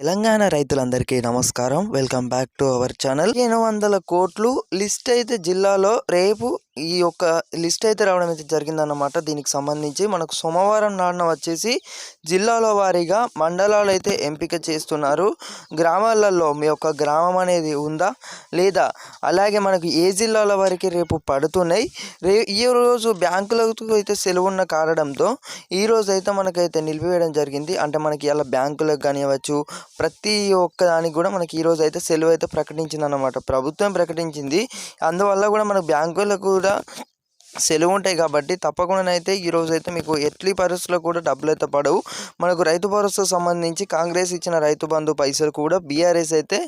తెలంగాణ రైతులందరికీ నమస్కారం. Welcome back to our channel. ఎనిమిది వందల కోట్లు లిస్ట్ అయితే జిల్లాలో రేపు ఈ యొక్క లిస్ట్ అయితే రావడం అయితే జరిగిందన్నమాట. దీనికి సంబంధించి మనకు సోమవారం నాడున వచ్చేసి జిల్లాలో వారీగా మండలాలు అయితే ఎంపిక చేస్తున్నారు. గ్రామాలలో మీ యొక్క గ్రామం అనేది ఉందా లేదా? అలాగే మనకు ఏ జిల్లాల వారికి రేపు పడుతున్నాయి? రే ఈ రోజు బ్యాంకులకు అయితే సెలవు ఉన్న కారణంతో ఈ అయితే మనకైతే నిలిపివేయడం జరిగింది. అంటే మనకి ఇలా బ్యాంకులకు కానివ్వచ్చు ప్రతి ఒక్క దానికి కూడా మనకి ఈ రోజు అయితే సెలవు అయితే ప్రకటించింది అన్నమాట ప్రభుత్వం ప్రకటించింది. అందువల్ల కూడా మన బ్యాంకులకు కూడా da. సెలవు ఉంటాయి కాబట్టి తప్పకుండా అయితే ఈ అయితే మీకు ఎట్లీ పరిస్థితుల్లో కూడా డబ్బులు అయితే పడవు. మనకు రైతు భరోసా సంబంధించి కాంగ్రెస్ ఇచ్చిన రైతు బంధు పైసలు కూడా బీఆర్ఎస్ అయితే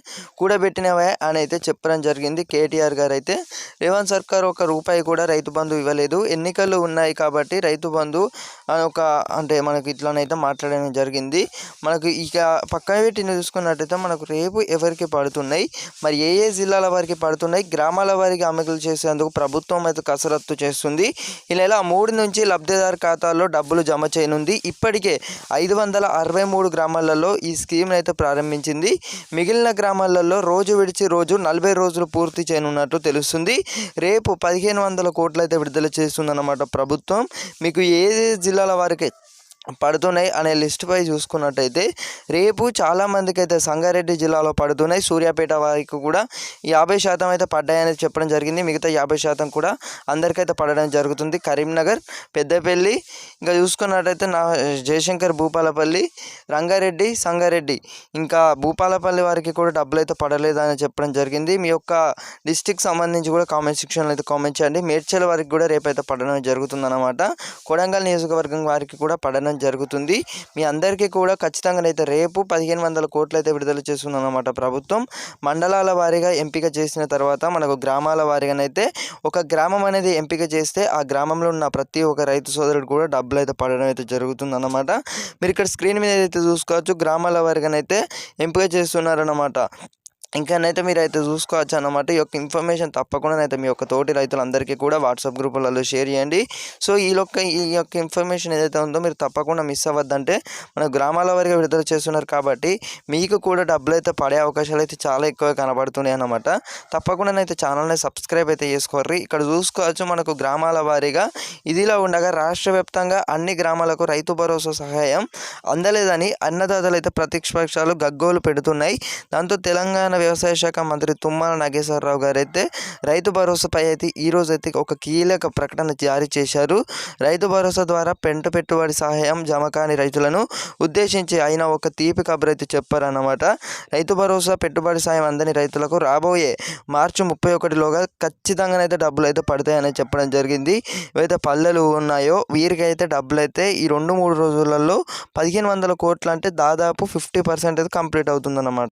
కూడబెట్టినవే అని అయితే చెప్పడం జరిగింది కేటీఆర్ గారు అయితే రేవంత్ సర్కార్ ఒక రూపాయి కూడా రైతు బంధు ఇవ్వలేదు. ఎన్నికలు ఉన్నాయి కాబట్టి రైతు బంధు ఒక అంటే మనకి ఇట్లానైతే మాట్లాడడం జరిగింది. మనకు ఇక పక్కన పెట్టి చూసుకున్నట్టయితే మనకు రేపు ఎవరికి పడుతున్నాయి? మరి ఏ ఏ జిల్లాల వారికి పడుతున్నాయి? గ్రామాల వారికి అమలు చేసేందుకు ప్రభుత్వం అయితే కసరత్తు చేస్తుంది ఈ నెల మూడు నుంచి లబ్ధిదారు ఖాతాల్లో డబ్బులు జమ చేయనుంది. ఇప్పటికే ఐదు వందల అరవై మూడు గ్రామాలలో ఈ స్కీమ్ను అయితే ప్రారంభించింది. మిగిలిన గ్రామాలలో రోజు విడిచి రోజు నలభై రోజులు పూర్తి చేయనున్నట్లు తెలుస్తుంది. రేపు పదిహేను వందల కోట్లు అయితే విడుదల చేస్తుందన్నమాట ప్రభుత్వం. మీకు ఏ జిల్లాల వారికి పడుతున్నాయి అనే లిస్ట్ పై చూసుకున్నట్టయితే రేపు చాలామందికి అయితే సంగారెడ్డి జిల్లాలో పడుతున్నాయి. సూర్యాపేట వారికి కూడా యాభై శాతం అయితే పడ్డాయని చెప్పడం జరిగింది. మిగతా యాభై శాతం కూడా అందరికైతే పడడం జరుగుతుంది. కరీంనగర్ పెద్దపల్లి ఇంకా చూసుకున్నట్టయితే నా జయశంకర్ భూపాలపల్లి రంగారెడ్డి సంగారెడ్డి ఇంకా భూపాలపల్లి వారికి కూడా డబ్బులు అయితే పడలేదని చెప్పడం జరిగింది. మీ యొక్క డిస్టిక్ సంబంధించి కూడా కామెంట్ సెక్షన్లో అయితే కామెంట్ చేయండి. మేడ్చల్ వారికి కూడా రేపైతే పడడం జరుగుతుందన్నమాట. కొడంగల్ నియోజకవర్గం వారికి కూడా పడడం జరుగుతుంది. మీ అందరికీ కూడా ఖచ్చితంగా అయితే రేపు పదిహేను వందల కోట్లు అయితే విడుదల చేస్తుందన్నమాట ప్రభుత్వం. మండలాల వారీగా ఎంపిక చేసిన తర్వాత మనకు గ్రామాల వారీగానైతే ఒక గ్రామం అనేది ఎంపిక చేస్తే ఆ గ్రామంలో ఉన్న ప్రతి ఒక్క రైతు సోదరుడు కూడా డబ్బులు అయితే పడడం అయితే జరుగుతుంది అన్నమాట మీరు ఇక్కడ స్క్రీన్ మీద అయితే చూసుకోవచ్చు గ్రామాల వారిగానైతే ఎంపిక చేస్తున్నారన్నమాట. ఇంకానైతే మీరు అయితే చూసుకోవచ్చు అన్నమాట. ఈ యొక్క ఇన్ఫర్మేషన్ తప్పకుండా అయితే మీ యొక్క తోటి రైతులందరికీ కూడా వాట్సాప్ గ్రూపులలో షేర్ చేయండి. సో ఈ యొక్క ఈ యొక్క ఇన్ఫర్మేషన్ ఏదైతే ఉందో మీరు తప్పకుండా మిస్ అవ్వద్దంటే మన గ్రామాల వారిగా విడుదల చేస్తున్నారు కాబట్టి మీకు కూడా డబ్బులు అయితే పడే అవకాశాలు అయితే చాలా ఎక్కువ కనబడుతున్నాయి అన్నమాట. తప్పకుండా అయితే ఛానల్ని సబ్స్క్రైబ్ అయితే చేసుకోర్రి. ఇక్కడ చూసుకోవచ్చు మనకు గ్రామాల వారీగా ఇదిలా ఉండగా రాష్ట్ర వ్యాప్తంగా అన్ని గ్రామాలకు రైతు భరోసా సహాయం అందలేదని అన్నదాతలు అయితే ప్రతిపక్షాలు గగ్గోలు పెడుతున్నాయి. దాంతో తెలంగాణ వ్యవసాయ శాఖ మంత్రి తుమ్మల నాగేశ్వరరావు గారు అయితే రైతు భరోసాపై అయితే ఈరోజు అయితే ఒక కీలక ప్రకటన జారీ చేశారు. రైతు భరోసా ద్వారా పెంట పెట్టుబడి సహాయం జమ కాని రైతులను ఉద్దేశించి ఆయన ఒక తీపి కబురు అయితే చెప్పారన్నమాట. రైతు భరోసా పెట్టుబడి సాయం అందని రైతులకు రాబోయే మార్చి ముప్పై ఒకటిలోగా ఖచ్చితంగానైతే డబ్బులు అయితే పడతాయని చెప్పడం జరిగింది. ఏవైతే పల్లెలు ఉన్నాయో వీరికైతే డబ్బులు అయితే ఈ రెండు మూడు రోజులలో పదిహేను వందల కోట్లు అంటే దాదాపు ఫిఫ్టీ పర్సెంట్ అయితే కంప్లీట్ అవుతుందన్నమాట.